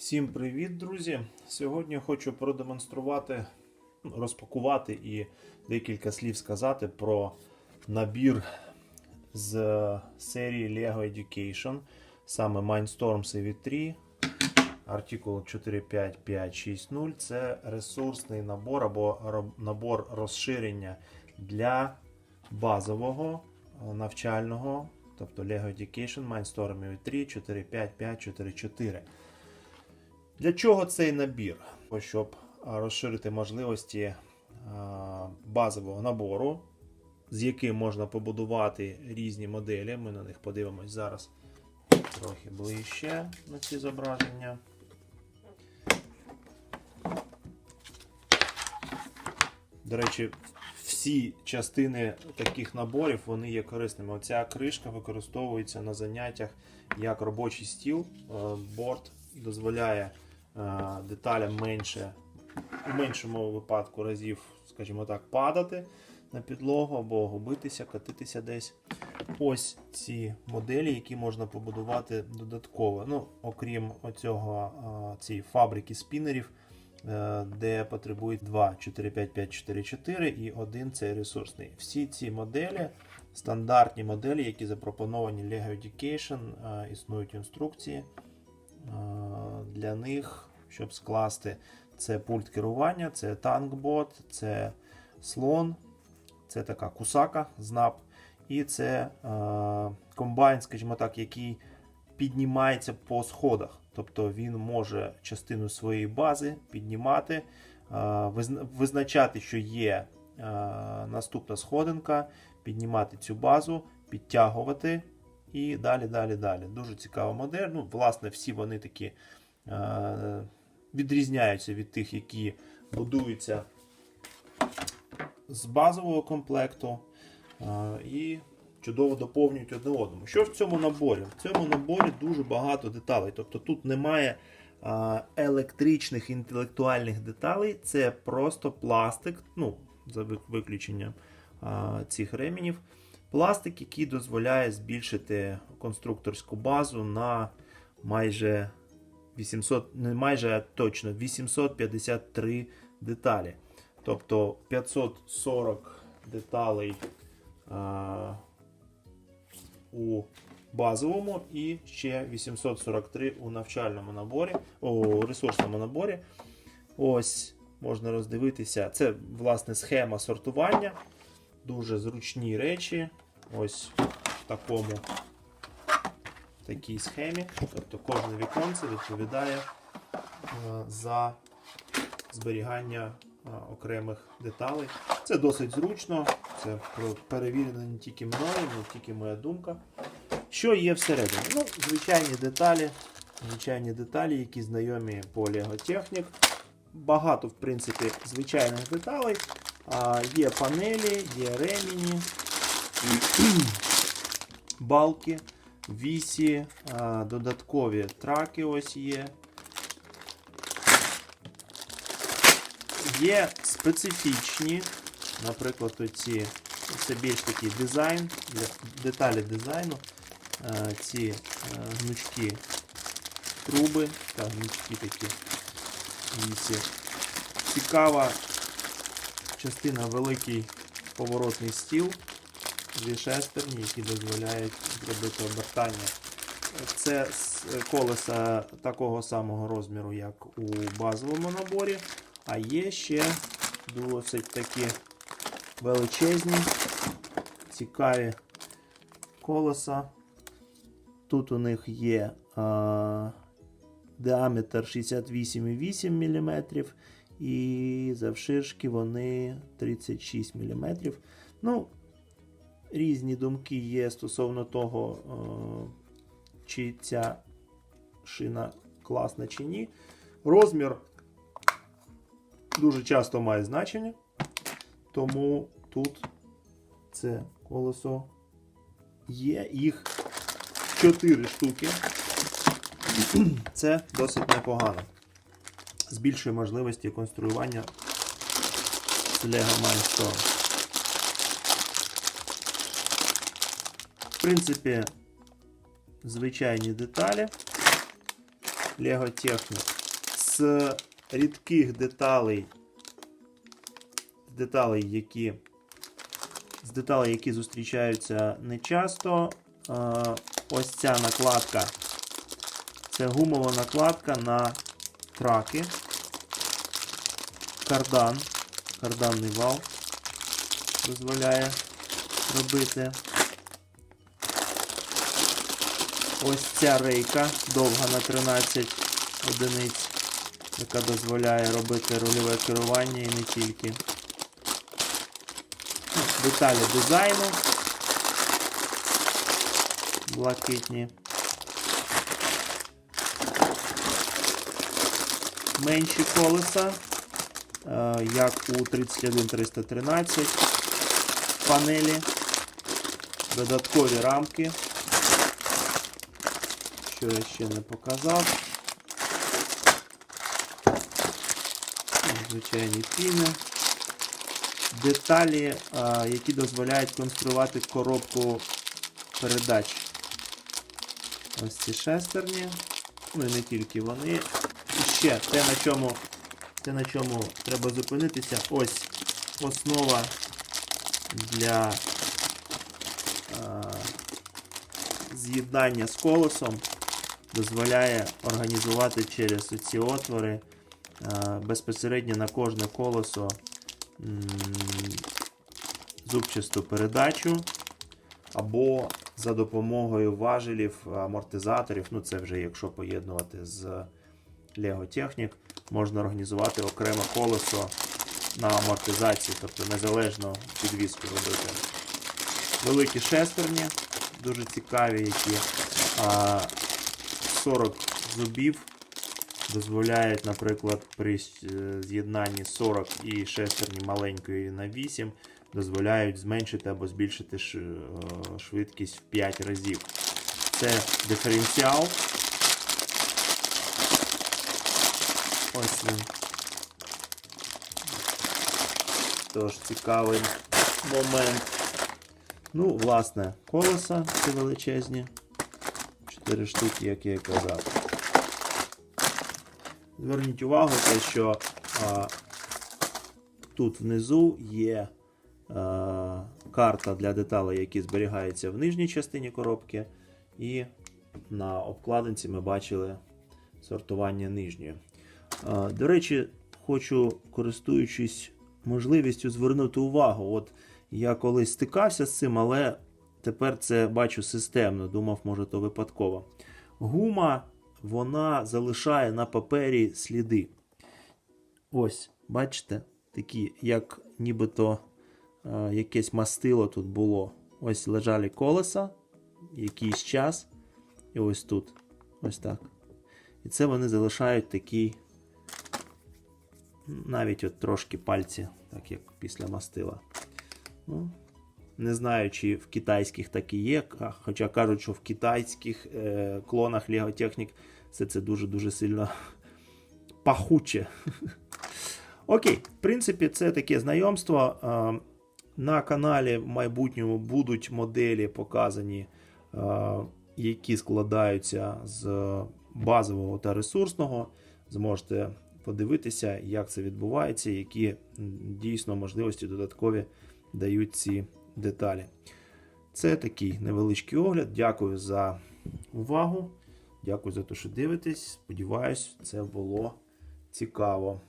Всім привіт, друзі! Сьогодні хочу продемонструвати, розпакувати і декілька слів сказати про набір з серії Lego Education, саме Mindstorms EV3, артикул 45560. Це ресурсний набор або набор розширення для базового е, навчального, тобто Lego Education Mindstorm EV3 45544. Для чого цей набір? Щоб розширити можливості базового набору, з яким можна побудувати різні моделі. Ми на них подивимось зараз трохи ближче на ці зображення. До речі, всі частини таких наборів вони є корисними. Оця кришка використовується на заняттях як робочий стіл. Е, Борт дозволяє е, деталям менше, у меншому випадку разів, скажімо так, падати на підлогу або губитися, катитися десь. Ось ці моделі, які можна побудувати додатково. Ну, окрім оцього, е, цієї фабрики спінерів, е, де потребують 2 45544 і один цей ресурсний. Всі ці моделі, стандартні моделі, які запропоновані Lego Education, існують інструкції. Для них, щоб скласти, це пульт керування, це танкбот, це слон, це така кусака, знап, і це е, комбайн, скажімо так, який піднімається по сходах. Тобто він може частину своєї бази піднімати, е, визначати, що є е, наступна сходинка, піднімати цю базу, підтягувати і далі, далі, далі. Дуже цікава модель. Ну, власне, всі вони такі е, відрізняються від тих, які будуються з базового комплекту е, і чудово доповнюють одне одному. Що в цьому наборі? В цьому наборі дуже багато деталей. Тобто тут немає е, електричних інтелектуальних деталей, це просто пластик, ну, за виключенням е, цих ременів. Пластик, який дозволяє збільшити конструкторську базу на майже 800, не майже точно 853 деталі. Тобто 540 деталей а, у базовому і ще 843 у навчальному наборі, у ресурсному наборі. Ось можна роздивитися. Це власне схема сортування. Дуже зручні речі. Ось в такому такій схемі. Тобто кожне віконце відповідає е, за зберігання е, окремих деталей. Це досить зручно, це перевірено не тільки мною, не тільки моя думка. Що є всередині? Ну, звичайні деталі, звичайні деталі, які знайомі по Lego Technic. Багато, в принципі, звичайних деталей. Є панелі, є ремені, балки, вісі, додаткові траки ось є. Є специфічні, наприклад, оці, це більш такий дизайн, деталі дизайну. Ці гнучкі труби та гнучкі такі вісі. Цікава частина великий поворотний стіл, дві шестерні, які дозволяють зробити обертання. Це колеса такого самого розміру, як у базовому наборі. А є ще досить такі величезні, цікаві колеса. Тут у них є а, діаметр 68,8 мм, і завширшки вони 36 мм. Ну, різні думки є стосовно того, е, чи ця шина класна чи ні. Розмір дуже часто має значення, тому тут це колесо є. Їх 4 штуки. Це досить непогано. Збільшує можливості конструювання Lego Mindstorm. В принципі, звичайні деталі. Lego Technic. З рідких деталей, деталей, які, з деталей, які зустрічаються нечасто, е, ось ця накладка. Це гумова накладка на траки. Кардан. Карданний вал дозволяє робити. Ось ця рейка довга на 13 одиниць, яка дозволяє робити рульове керування і не тільки. Деталі дизайну. Блакитні. Менші колеса, е, як у 31313 панелі, додаткові рамки що я ще не показав. Звичайні піни. Деталі, які дозволяють конструювати коробку передач. Ось ці шестерні. Ну і не тільки вони. Ще те, на чому, те, на чому треба зупинитися, ось основа для а, з'єднання з колесом дозволяє організувати через ці отвори е, безпосередньо на кожне колесо м, зубчасту передачу або за допомогою важелів, амортизаторів, ну це вже якщо поєднувати з Lego Technic, можна організувати окреме колесо на амортизації, тобто незалежно підвіску робити. Великі шестерні, дуже цікаві, які 40 зубів дозволяють, наприклад, при е, з'єднанні 40 і шестерні маленької на 8, дозволяють зменшити або збільшити е, швидкість в 5 разів. Це диференціал. Ось він. Тож цікавий момент. Ну, власне, колеса ці величезні. 4 штуки, як я і казав. Зверніть увагу, те, що а, тут внизу є а, карта для деталей, які зберігаються в нижній частині коробки, і на обкладинці ми бачили сортування нижньої. До речі, хочу, користуючись можливістю, звернути увагу. От я колись стикався з цим, але тепер це бачу системно. Думав, може, то випадково. Гума вона залишає на папері сліди. Ось, бачите, такі, як нібито е, якесь мастило тут було. Ось лежали колеса якийсь час. І ось тут. Ось так. І це вони залишають такий. Навіть от трошки пальці, так як після мастила. Ну, не знаю, чи в китайських так і є, хоча кажуть, що в китайських е, клонах Technic все це дуже-дуже сильно пахуче. Окей, в принципі, це таке знайомство. Е, На каналі в майбутньому будуть моделі показані, е, які складаються з базового та ресурсного. Зможете подивитися, як це відбувається, які дійсно можливості додаткові дають ці деталі. Це такий невеличкий огляд. Дякую за увагу. Дякую за те, що дивитесь. Сподіваюсь, це було цікаво.